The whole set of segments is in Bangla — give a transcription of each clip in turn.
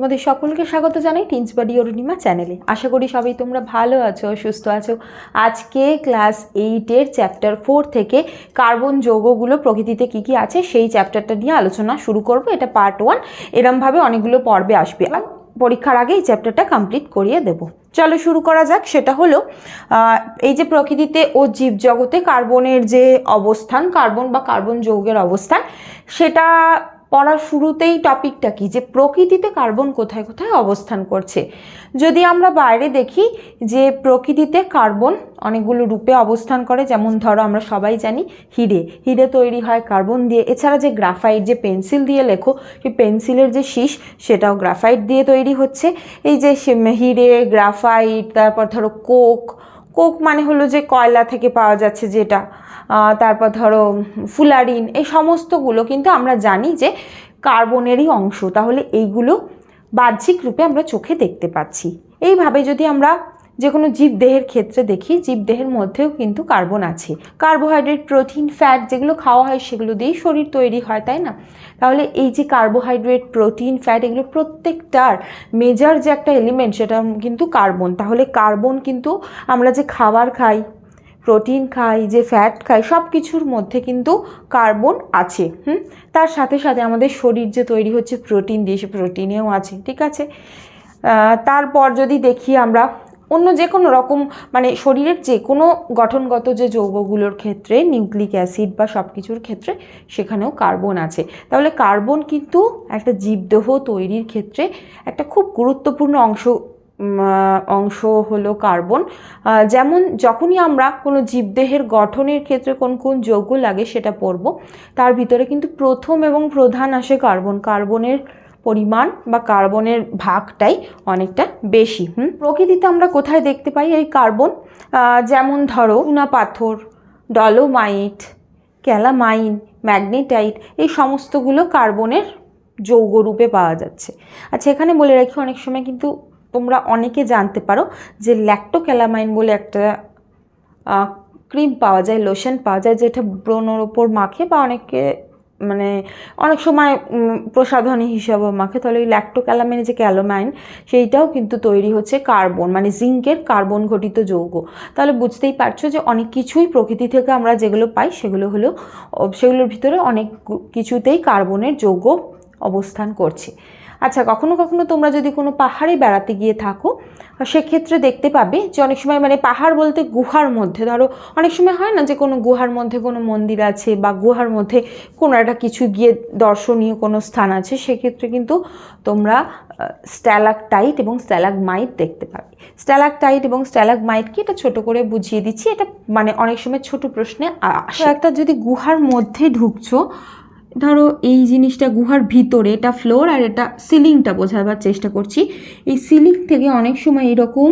তোমাদের সকলকে স্বাগত জানাই টিন্সবাড়ি অরুণিমা চ্যানেলে। আশা করি সবাই তোমরা ভালো আছো, সুস্থ আছো। আজকে ক্লাস এইটের চ্যাপ্টার ফোর থেকে কার্বন যৌগগুলো প্রকৃতিতে কি কি আছে, সেই চ্যাপ্টারটা নিয়ে আলোচনা শুরু করব। এটা পার্ট ওয়ান। এরমভাবে অনেকগুলো পর্বে আসবে। আর পরীক্ষার আগে এই চ্যাপ্টারটা কমপ্লিট করিয়ে দেব। চলো শুরু করা যাক। সেটা হলো এই যে প্রকৃতিতে ও জীবজগতে কার্বনের যে অবস্থান, কার্বন বা কার্বন যৌগের অবস্থান, সেটা পড়ার শুরুতেই টপিকটা কি? যে প্রকৃতিতে কার্বন কোথায় কোথায় অবস্থান করছে। যদি আমরা বাইরে দেখি যে প্রকৃতিতে কার্বন অনেকগুলো রূপে অবস্থান করে, যেমন ধরো আমরা সবাই জানি হিরে। হিরে তৈরি হয় কার্বন দিয়ে। এছাড়া যে গ্রাফাইট, যে পেন্সিল দিয়ে লেখো, সেই পেন্সিলের যে শীষ, সেটাও গ্রাফাইট দিয়ে তৈরি হচ্ছে। এই যে হিরে, গ্রাফাইট, তারপর ধরো কোক কোক মানে হলো যে কয়লা থেকে পাওয়া যাচ্ছে যেটা। তারপর ধরো ফুলারিন, এই সমস্তগুলো কিন্তু আমরা জানি যে কার্বনেরই অংশ। তাহলে এইগুলো বাহ্যিক রূপে আমরা চোখে দেখতে পাচ্ছি। এইভাবে যদি আমরা যে কোনো জীবদেহের ক্ষেত্রে দেখি, জীবদেহের মধ্যেও কিন্তু কার্বন আছে। কার্বোহাইড্রেট, প্রোটিন, ফ্যাট যেগুলো খাওয়া হয় সেগুলো দিয়েই শরীর তৈরি হয়, তাই না? তাহলে এই যে কার্বোহাইড্রেট, প্রোটিন, ফ্যাট এগুলো প্রত্যেকটার মেজার যে একটা এলিমেন্ট সেটা কিন্তু কার্বন। তাহলে কার্বন কিন্তু আমরা যে খাবার খাই, প্রোটিন খাই, যে ফ্যাট খাই সব কিছুর মধ্যে কিন্তু কার্বন আছে, হুম? তার সাথে সাথে আমাদের শরীর যে তৈরি হচ্ছে প্রোটিন দিয়ে, সে প্রোটিনেও আছে, ঠিক আছে? তারপর যদি দেখি আমরা অন্য যে কোনো রকম মানে শরীরের যে কোনো গঠনগত যে যৌগগুলোর ক্ষেত্রে, নিউক্লিক অ্যাসিড বা সব কিছুর ক্ষেত্রে সেখানেও কার্বন আছে। তাহলে কার্বন কিন্তু একটা জীবদেহ তৈরির ক্ষেত্রে একটা খুব গুরুত্বপূর্ণ অংশ অংশ হলো কার্বন। যেমন যখনই আমরা কোনো জীবদেহের গঠনের ক্ষেত্রে কোন কোন যৌগ লাগে সেটা পড়ব, তার ভিতরে কিন্তু প্রথম এবং প্রধান আসে কার্বন। কার্বনের পরিমাণ বা কার্বনের ভাগটাই অনেকটা বেশি, হুম? প্রকৃতিতে আমরা কোথায় দেখতে পাই এই কার্বন? যেমন ধরো চুনা পাথর, ডলোমাইট, ক্যালামাইন, ম্যাগনেটাইট, এই সমস্তগুলো কার্বনের যৌগরূপে পাওয়া যাচ্ছে। আচ্ছা এখানে বলে রাখি, অনেক সময় কিন্তু তোমরা অনেকে জানতে পারো যে ল্যাক্টোক্যালামাইন বলে একটা ক্রিম পাওয়া যায়, লোশন পাওয়া যায়, যেটা ব্রণর ওপর মাখে বা অনেকে মানে অনেক সময় প্রসাধনী হিসাবে মাখে। তাহলে ওই এই ল্যাক্টোক্যালামাইন যে ক্যালোমাইন সেইটাও কিন্তু তৈরি হচ্ছে কার্বন মানে জিঙ্কের কার্বন ঘটিত যৌগ। তাহলে বুঝতেই পারছ যে অনেক কিছুই প্রকৃতি থেকে আমরা যেগুলো পাই, সেগুলো হলো সেগুলোর ভিতরে অনেক কিছুতেই কার্বনের যৌগ অবস্থান করছে। আচ্ছা কখনো কখনো তোমরা যদি কোনো পাহাড়ে বেড়াতে গিয়ে থাকো, সেক্ষেত্রে দেখতে পাবে যে অনেক সময় মানে পাহাড় বলতে গুহার মধ্যে, ধরো অনেক সময় হয় না যে কোনো গুহার মধ্যে কোনো মন্দির আছে বা গুহার মধ্যে কোনো একটা কিছু গিয়ে দর্শনীয় কোনো স্থান আছে, সেক্ষেত্রে কিন্তু তোমরা স্ট্যালাকটাইট এবং স্ট্যালাগমাইট দেখতে পাবে। স্ট্যালাকটাইট এবং স্ট্যালাগমাইটকে এটা ছোট করে বুঝিয়ে দিচ্ছি, এটা মানে অনেক সময় ছোট প্রশ্নে একটা যদি গুহার মধ্যে ঢুকছো ধরো এই জিনিসটা গুহার ভিতরে, এটা ফ্লোর আর এটা সিলিংটা বোঝাবার চেষ্টা করছি। এই সিলিং থেকে অনেক সময় এরকম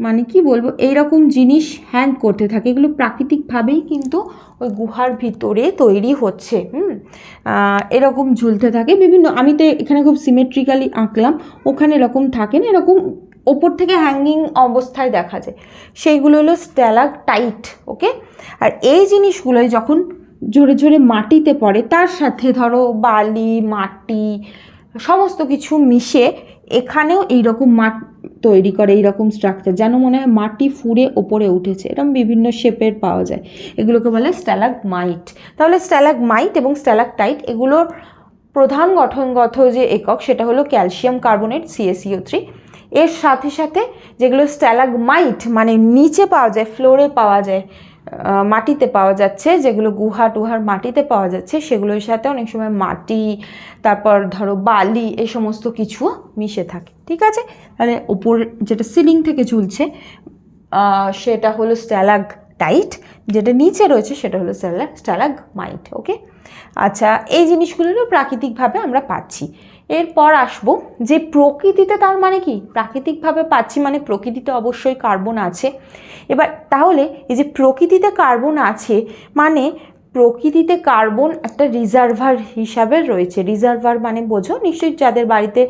মানে কি বলব, এইরকম জিনিস হ্যাং করতে থাকে। এগুলো প্রাকৃতিকভাবেই কিন্তু ওই গুহার ভিতরে তৈরি হচ্ছে, হুম? এরকম ঝুলতে থাকে। বিভিন্ন, আমি তো এখানে খুব সিমেট্রিক্যালি আঁকলাম। ওখানে এরকম থাকে না, এরকম ওপর থেকে হ্যাঙ্গিং অবস্থায় দেখা যায়। সেইগুলো হলো স্ট্যালাক টাইট ওকে আর এই জিনিসগুলোই যখন জোরে জোরে মাটিতে পড়ে। তার সাথে ধরো বালি, মাটি, সমস্ত কিছু মিশে এখানেও এইরকম মাট তৈরি করে, এইরকম স্ট্রাকচার যেন মনে হয় মাটি ফুঁড়ে ওপরে উঠেছে। এরকম বিভিন্ন শেপের পাওয়া যায়। এগুলোকে বলে স্ট্যালাক মাইট তাহলে স্ট্যালাক মাইট এবং স্ট্যালাক টাইট এগুলোর প্রধান গঠনগত যে একক, সেটা হলো ক্যালসিয়াম কার্বনেট সিএসিও থ্রি এর সাথে সাথে যেগুলো স্ট্যালাগমাইট মানে নিচে পাওয়া যায়, ফ্লোরে পাওয়া যায় মাটিতে পাওয়া যাচ্ছে, যেগুলো গুহা টুহার মাটিতে পাওয়া যাচ্ছে, সেগুলোর সাথে অনেক সময় মাটি, তারপর ধরো বালি, এ সমস্ত কিছু মিশে থাকে, ঠিক আছে? তাহলে ওপর যেটা সিলিং থেকে ঝুলছে সেটা হলো স্ট্যালাগ টাইট যেটা নিচে রয়েছে সেটা হলো স্ট্যালাগ স্ট্যালাগ মাইট ওকে আচ্ছা এই জিনিসগুলোরও প্রাকৃতিকভাবে আমরা পাচ্ছি। এরপর আসব যে প্রকৃতিতে তার মানে কি? প্রাকৃতিকভাবে পাচ্ছি মানে প্রকৃতিতে অবশ্যই কার্বন আছে। এবার তাহলে এই যে প্রকৃতিতে কার্বন আছে মানে প্রকৃতিতে কার্বন একটা রিজার্ভার হিসাবে রয়েছে। রিজার্ভার মানে বোঝো, নিশ্চয়ই যাদের বাড়িতে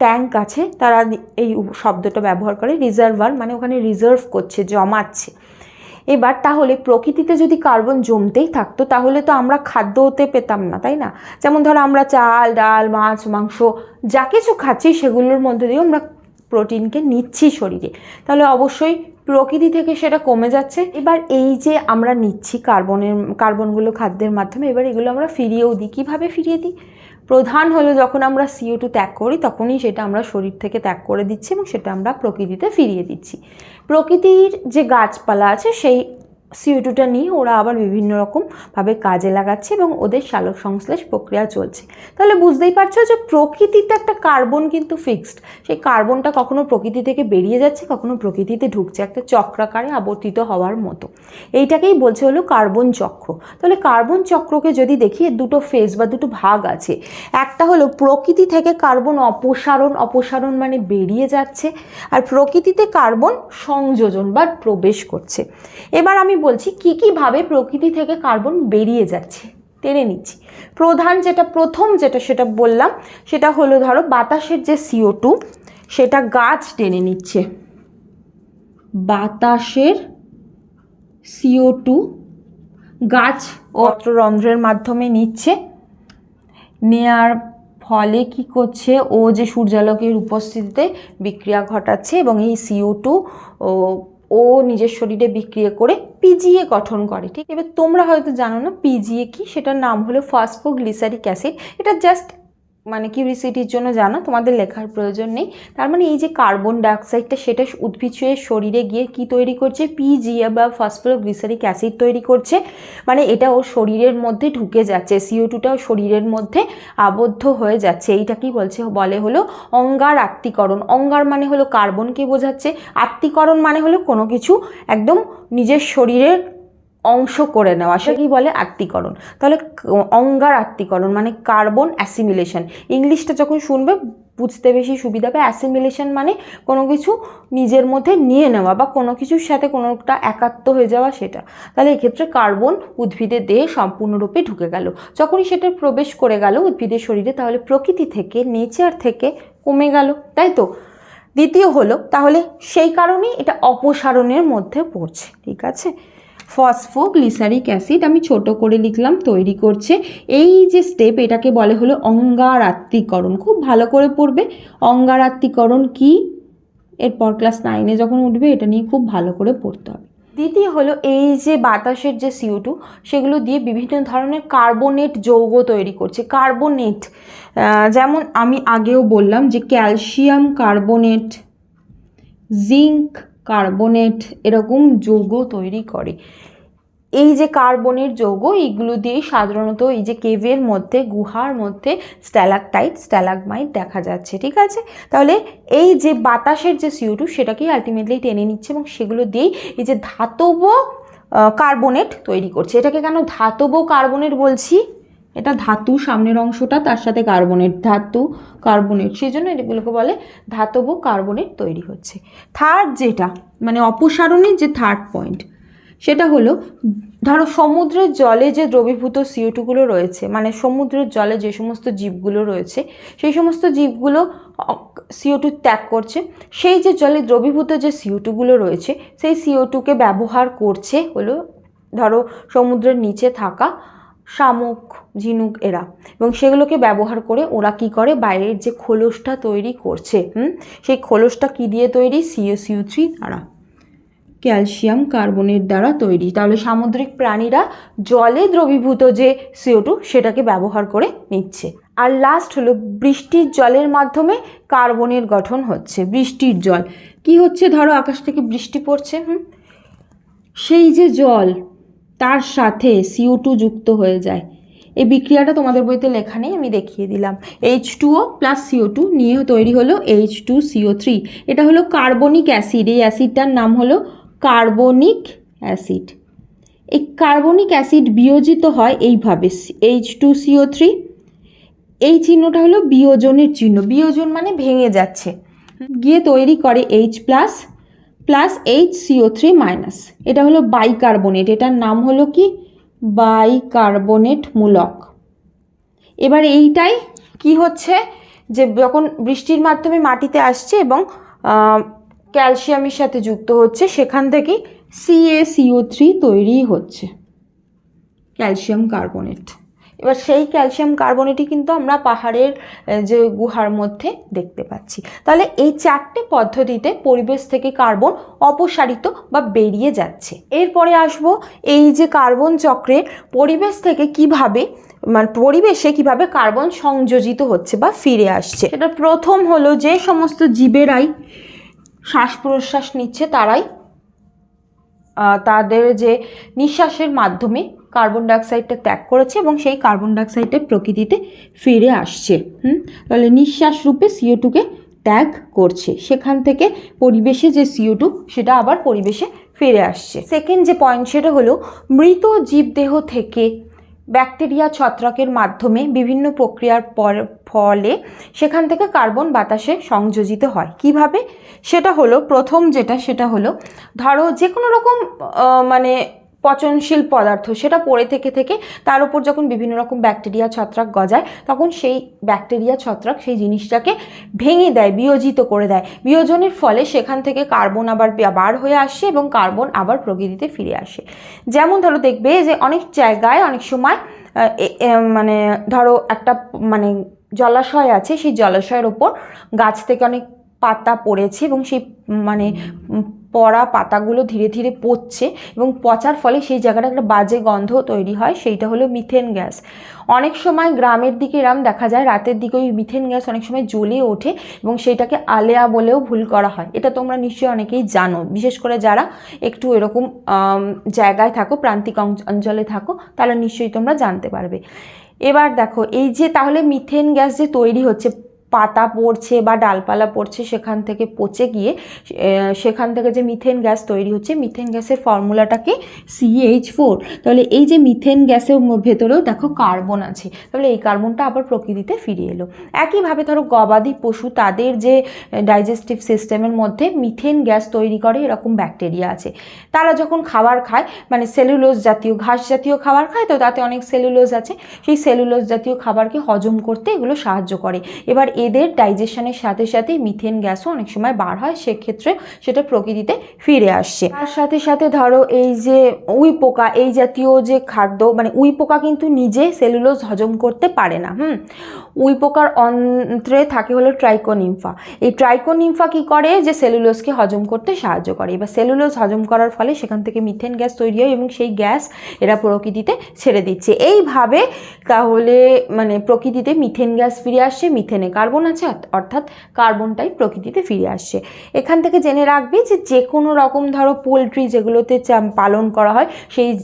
ট্যাঙ্ক আছে, তারা এই শব্দটা ব্যবহার করে। রিজার্ভার মানে ওখানে রিজার্ভ করছে, জমাচ্ছে। এবার তাহলে প্রকৃতিতে যদি কার্বন জমতেই থাকতো, তাহলে তো আমরা খাদ্য হতে পেতাম না, তাই না? যেমন ধরো আমরা চাল, ডাল, মাছ, মাংস, যা কিছু খাচ্ছি, সেগুলোর মধ্যে দিয়েও আমরা প্রোটিনকে নিচ্ছি শরীরে। তাহলে অবশ্যই প্রকৃতি থেকে সেটা কমে যাচ্ছে। এবার এই যে আমরা নিচ্ছি কার্বনের, কার্বনগুলো খাদ্যের মাধ্যমে, এবার এগুলো আমরা ফিরিয়েও দিই। কীভাবে ফিরিয়ে দিই? প্রধান হলো যখন আমরা সিও টু ত্যাগ করি, তখনই সেটা আমরা শরীর থেকে ত্যাগ করে দিচ্ছি এবং সেটা আমরা প্রকৃতিতে ফিরিয়ে দিচ্ছি। প্রকৃতির যে গাছপালা আছে, সেই সিও টুটা নিয়ে ওরা আবার বিভিন্ন রকমভাবে কাজে লাগাচ্ছে এবং ওদের সালোক সংশ্লেষ প্রক্রিয়া চলছে। তাহলে বুঝতেই পারছ যে প্রকৃতিতে একটা কার্বন কিন্তু ফিক্সড সেই কার্বনটা কখনো প্রকৃতি থেকে বেরিয়ে যাচ্ছে, কখনো প্রকৃতিতে ঢুকছে, একটা চক্রাকারে আবর্তিত হওয়ার মতো। এইটাকেই বলছে হলো কার্বন চক্র। তাহলে কার্বন চক্রকে যদি দেখি দুটো ফেজ বা দুটো ভাগ আছে। একটা হলো প্রকৃতি থেকে কার্বন অপসারণ অপসারণ মানে বেরিয়ে যাচ্ছে, আর প্রকৃতিতে কার্বন সংযোজন বা প্রবেশ করছে। এবার আমি বলছি, কি কীভাবে প্রকৃতি থেকে কার্বন বেরিয়ে যাচ্ছে? টেনে নিচ্ছি। প্রধান যেটা, প্রথম যেটা সেটা বললাম, সেটা হলো ধরো বাতাসের যে সিও টু সেটা গাছ টেনে নিচ্ছে। বাতাসের সিও টু গাছ অত্ররন্ধ্রের মাধ্যমে নিচ্ছে। নেয়ার ফলে কি করছে? ও যে সূর্যালোকের উপস্থিতিতে বিক্রিয়া ঘটাচ্ছে এবং এই সিও টু ও নিজের শরীরে বিক্রিয়া করে পিজিএ গঠন করে, ঠিক? এবার তোমরা হয়তো জানো না পিজিএ কি? সেটার নাম হলো ফসফোগ্লিসারিক অ্যাসিড এটা জাস্ট মানে কিউরিসিটির জন্য জানো? তোমাদের লেখার প্রয়োজন নেই। তার মানে এই যে কার্বন ডাইঅক্সাইডটা সেটা উদ্ভিদের শরীরে গিয়ে কি তৈরি করছে? পিজিএ বা ফসফোগ্লিসারিক অ্যাসিড তৈরি করছে। মানে এটা ওর শরীরের মধ্যে ঢুকে যাচ্ছে। সিও টুটাও শরীরের মধ্যে আবদ্ধ হয়ে যাচ্ছে। এইটা কি বলছে? বলে হলো অঙ্গার আত্মীকরণ অঙ্গার মানে হলো কার্বনকে বোঝাচ্ছে। আত্মীকরণ মানে হলো কোনো কিছু একদম নিজের শরীরের অংশ করে নেওয়া সে কি বলে আত্মীকরণ তাহলে অঙ্গার আত্মীকরণ মানে কার্বন অ্যাসিমিলেশন। ইংলিশটা যখন শুনবে, বুঝতে বেশি সুবিধা হবে। অ্যাসিমিলেশন মানে কোনো কিছু নিজের মধ্যে নিয়ে নেওয়া বা কোনো কিছুর সাথে কোনোটা একাত্ম হয়ে যাওয়া সেটা। তাহলে এক্ষেত্রে কার্বন উদ্ভিদের দেহে সম্পূর্ণরূপে ঢুকে গেল। যখনই সেটা প্রবেশ করে গেল উদ্ভিদের শরীরে, তাহলে প্রকৃতি থেকে, নেচার থেকে কমে গেল। তাই তো? দ্বিতীয় হলো, তাহলে সেই কারণেই এটা অপসারণের মধ্যে পড়ছে। ঠিক আছে? ফসফোগ্লিসারিক অ্যাসিড আমি ছোট করে লিখলাম, তৈরি করছে। এই যে স্টেপ এটাকে বলে হলো অঙ্গারাত্মীকরণ খুব ভালো করে পড়বে। অঙ্গারাত্মীকরণ কি? এরপর ক্লাস নাইনে যখন উঠবে, এটা নিয়ে খুব ভালো করে পড়তে হবে। দ্বিতীয় হলো এই যে বাতাসের যে সিও টু সেগুলো দিয়ে বিভিন্ন ধরনের কার্বোনেট যৌগ তৈরি করছে। কার্বোনেট যেমন আমি আগেও বললাম যে ক্যালসিয়াম কার্বোনেট জিঙ্ক কার্বনেট এরকম যৌগ তৈরি করে। এই যে কার্বনের যৌগ, এইগুলো দিয়ে সাধারণত এই যে কেভের মধ্যে, গুহার মধ্যে স্ট্যালাকটাইট স্ট্যালাকমাইট দেখা যাচ্ছে, ঠিক আছে? তাহলে এই যে বাতাসের যে সিউটু সেটাকেই আলটিমেটলি টেনে নিচ্ছে এবং সেগুলো দিয়েই এই যে ধাতব কার্বনেট তৈরি করছে। এটাকে কেন ধাতব কার্বনেট বলছি? এটা ধাতু সামনের অংশটা, তার সাথে কার্বনেট ধাতু কার্বনেট সেই জন্য এগুলোকে বলে ধাতব কার্বনেট তৈরি হচ্ছে। থার্ড যেটা মানে অপসারণের যে থার্ড পয়েন্ট সেটা হলো, ধরো সমুদ্রের জলে যে দ্রবীভূত সিওটুগুলো রয়েছে মানে সমুদ্রের জলে যে সমস্ত জীবগুলো রয়েছে, সেই সমস্ত জীবগুলো সিও টু ত্যাগ করছে, সেই যে জলে দ্রবীভূত যে সিও টুগুলো রয়েছে, সেই সিও টুকে ব্যবহার করছে হলো, ধরো সমুদ্রের নিচে থাকা শামুক, ঝিনুক এরা। এবং সেগুলোকে ব্যবহার করে ওরা কি করে? বাইরের যে খোলসটা তৈরি করছে, হুম? সেই খোলসটা কি দিয়ে তৈরি? সিও সিও থ্রি দ্বারা। ক্যালসিয়াম কার্বনের দ্বারা তৈরি। তাহলে সামুদ্রিক প্রাণীরা জলে দ্রবীভূত যে সিও টু সেটাকে ব্যবহার করে নিচ্ছে। আর লাস্ট হলো বৃষ্টির জলের মাধ্যমে কার্বনের গঠন হচ্ছে, বৃষ্টির জল। কি হচ্ছে? ধরো আকাশ থেকে বৃষ্টি পড়ছে, হুম? সেই যে জল তার সাথে সিও টু যুক্ত হয়ে যায়। এই বিক্রিয়াটা তোমাদের বইতে লেখা নেই, আমি দেখিয়ে দিলাম। H two O plus CO two নিয়ে তৈরি হলো এইচ টু সিও থ্রি এটা হলো কার্বনিক অ্যাসিড, এই অ্যাসিডটার নাম হলো কার্বনিক অ্যাসিড। এই কার্বনিক অ্যাসিড বিয়োজিত হয় এইভাবে এইচ টু সিও থ্রি এই চিহ্নটা হলো বিয়োজনের চিহ্ন, বিয়োজন মানে ভেঙে যাচ্ছে। গিয়ে তৈরি করে H plus plus H CO three minus এটা হলো বাইকার্বনেট এটার নাম হলো কি? বাইকার্বনেট মূলক। এবার এইটাই কি হচ্ছে? যে যখন বৃষ্টির মাধ্যমে মাটিতে আসছে এবং ক্যালসিয়ামের সাথে যুক্ত হচ্ছে, সেখান থেকেই সিএসিও থ্রি তৈরি হচ্ছে। Calcium carbonate. এবার সেই ক্যালসিয়াম কার্বনেটই কিন্তু আমরা পাহাড়ের যে গুহার মধ্যে দেখতে পাচ্ছি। তাহলে এই চারটে পদ্ধতিতে পরিবেশ থেকে কার্বন অপসারিত বা বেরিয়ে যাচ্ছে। এরপরে আসব এই যে কার্বন চক্রের পরিবেশ থেকে কীভাবে মানে পরিবেশে কীভাবে কার্বন সংযোজিত হচ্ছে বা ফিরে আসছে। সেটা প্রথম হলো যে সমস্ত জীবেরাই শ্বাস প্রশ্বাস নিচ্ছে, তারাই তাদের যে নিঃশ্বাসের মাধ্যমে কার্বন ডাইঅক্সাইডটা ত্যাগ করেছে এবং সেই কার্বন ডাইঅক্সাইডটা প্রকৃতিতে ফিরে আসছে, হুম? তাহলে নিঃশ্বাস রূপে সিও টুকে ত্যাগ করছে। সেখান থেকে পরিবেশে যে সিও টু সেটা আবার পরিবেশে ফিরে আসছে। সেকেন্ড যে পয়েন্ট সেটা হলো মৃত জীবদেহ থেকে ব্যাকটেরিয়া ছত্রাকের মাধ্যমে বিভিন্ন প্রক্রিয়ার পর, ফলে সেখান থেকে কার্বন বাতাসে সংযোজিত হয়। কীভাবে? সেটা হলো, প্রথম যেটা, সেটা হলো ধরো যে কোনো রকম মানে পচনশীল পদার্থ, সেটা পড়ে থেকে থেকে তার উপর যখন বিভিন্ন রকম ব্যাকটেরিয়া ছত্রাক গজায়, তখন সেই ব্যাকটেরিয়া ছত্রাক সেই জিনিসটাকে ভেঙে দেয়, বিয়োজিত করে দেয়। বিয়োজনের ফলে সেখান থেকে কার্বন আবার বার হয়ে আসে এবং কার্বন আবার প্রকৃতিতে ফিরে আসে। যেমন ধরো দেখবে যে অনেক জায়গায় অনেক সময় মানে ধরো একটা মানে জলাশয় আছে, সেই জলাশয়ের ওপর গাছ থেকে অনেক পাতা পড়েছে এবং সেই মানে পড়া পাতাগুলো ধীরে ধীরে পচছে এবং পচার ফলে সেই জায়গাটা একটা বাজে গন্ধ তৈরি হয়, সেইটা হলো মিথেন গ্যাস অনেক সময় গ্রামের দিকে এরম দেখা যায়, রাতের দিকে ওই মিথেন গ্যাস অনেক সময় জ্বলে ওঠে এবং সেটাকে আলেয়া বলেও ভুল করা হয়। এটা তোমরা নিশ্চয়ই অনেকেই জানো। বিশেষ করে যারা একটু এরকম জায়গায় থাকো, প্রান্তিক অঞ্চলে থাকো তাহলে নিশ্চয়ই তোমরা জানতে পারবে। এবার দেখো, এই যে তাহলে মিথেন গ্যাস যে তৈরি হচ্ছে পাতা পড়ছে বা ডালপালা পড়ছে সেখান থেকে পচে গিয়ে সেখান থেকে যে মিথেন গ্যাস তৈরি হচ্ছে মিথেন গ্যাসের ফর্মুলাটাকে সিএইচ ফোর তাহলে এই যে মিথেন গ্যাসের ভেতরেও দেখো কার্বন আছে। তাহলে এই কার্বনটা আবার প্রকৃতিতে ফিরে এলো। একইভাবে ধরো গবাদি পশু, তাদের যে ডাইজেস্টিভ সিস্টেমের মধ্যে মিথেন গ্যাস তৈরি করে, এরকম ব্যাকটেরিয়া আছে। তারা যখন খাবার খায় মানে সেলুলোজ জাতীয়, ঘাস জাতীয় খাবার খায়, তো তাতে অনেক সেলুলোজ আছে। সেই সেলুলোজ জাতীয় খাবারকে হজম করতে এগুলো সাহায্য করে। এবার এদের ডাইজেশনের সাথে সাথে মিথেন গ্যাসও অনেক সময় বার হয়, সেক্ষেত্রে সেটা প্রকৃতিতে ফিরে আসছে তার সাথে সাথে ধরো এই যে উই পোকা, এই জাতীয় যে খাদ্য মানে উই পোকা কিন্তু নিজে সেলুলোজ হজম করতে পারে না, হুম? উই পোকার অন্ত্রে থাকে হলো ট্রাইকোনিমফা এই ট্রাইকোনিমফা কি করে? যে সেলুলোজকে হজম করতে সাহায্য করে। এবার সেলুলোজ হজম করার ফলে সেখান থেকে মিথেন গ্যাস তৈরি হয় এবং সেই গ্যাস এরা প্রকৃতিতে ছেড়ে দিচ্ছে। এইভাবে তাহলে মানে প্রকৃতিতে মিথেন গ্যাস ফিরে আসছে মিথেনে কার্বন আছে অর্থাৎ কার্বনটাই প্রকৃতিতে ফিরে আসছে। এখান থেকে জেনে রাখবি যে যে কোনো রকম ধরো পোলট্রি যেগুলোতে পালন করা হয়, সেই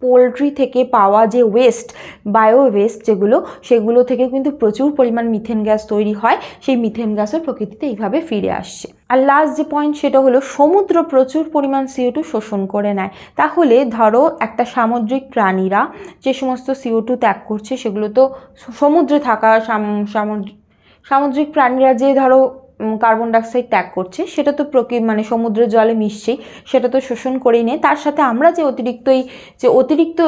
পোলট্রি থেকে পাওয়া যে ওয়েস্ট বায়ো ওয়েস্ট যেগুলো, সেগুলো থেকে কিন্তু প্রচুর পরিমাণ মিথেন গ্যাস তৈরি হয়। সেই মিথেন গ্যাসও প্রকৃতিতে এইভাবে ফিরে আসছে। আর লাস্ট যে পয়েন্ট সেটা হলো, সমুদ্র প্রচুর পরিমাণ সিও টু শোষণ করে নেয়। তাহলে ধরো একটা সামুদ্রিক প্রাণীরা যে সমস্ত সিও টু ত্যাগ করছে, সেগুলো তো সমুদ্রে থাকা সাম- সামুদ্রিক সামুদ্রিক প্রাণীরা যে ধরো কার্বন ডাইঅক্সাইড ত্যাগ করছে, সেটা তো প্রকৃ মানে সমুদ্রের জলে মিশছেই, সেটা তো শোষণ করেই নেয়। তার সাথে আমরা যে অতিরিক্ত এই যে অতিরিক্ত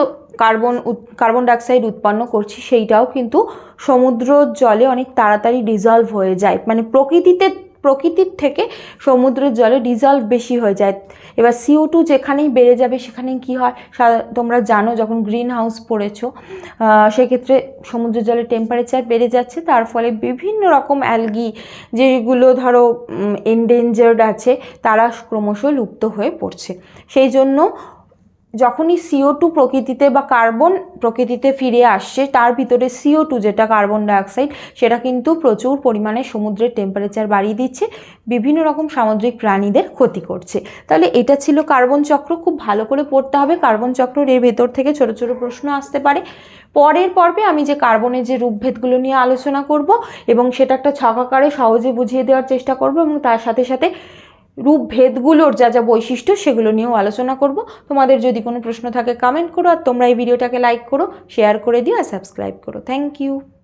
কার্বন কার্বন ডাইঅক্সাইড উৎপন্ন করছি, সেইটাও কিন্তু সমুদ্র জলে অনেক তাড়াতাড়ি ডিজলভ হয়ে যায়। মানে প্রকৃতিতে প্রকৃতির থেকে সমুদ্রের জলে ডিজলভ বেশি হয়ে যায়। এবার সিও টু যেখানেই বেড়ে যাবে সেখানেই কী হয়? তোমরা জানো যখন গ্রিন হাউস পড়েছো সেক্ষেত্রে সমুদ্রের জলের টেম্পারেচার বেড়ে যাচ্ছে। তার ফলে বিভিন্ন রকম অ্যালগি যেগুলো ধরো এন্ডেঞ্জার্ড আছে, তারা ক্রমশ লুপ্ত হয়ে পড়ছে। সেই জন্য যখনই সিও টু প্রকৃতিতে বা কার্বন প্রকৃতিতে ফিরে আসছে, তার ভিতরে সিও টু যেটা কার্বন ডাইঅক্সাইড সেটা কিন্তু প্রচুর পরিমাণে সমুদ্রের টেম্পারেচার বাড়িয়ে দিচ্ছে, বিভিন্ন রকম সামুদ্রিক প্রাণীদের ক্ষতি করছে। তাহলে এটা ছিল কার্বন চক্র, খুব ভালো করে পড়তে হবে। কার্বন চক্রের এর ভেতর থেকে ছোট ছোট প্রশ্ন আসতে পারে। পরের পর্বে আমি যে কার্বনের যে রূপভেদগুলো নিয়ে আলোচনা করব এবং সেটা একটা ছকাকারে সহজে বুঝিয়ে দেওয়ার চেষ্টা করব এবং তার সাথে সাথে রূপভেদগুলোর যা যা বৈশিষ্ট্য সেগুলো নিয়েও আলোচনা করব। তোমাদের যদি কোনো প্রশ্ন থাকে কমেন্ট করো আর তোমরা এই ভিডিওটাকে লাইক করো শেয়ার করে দিও আর সাবস্ক্রাইব করো। Thank you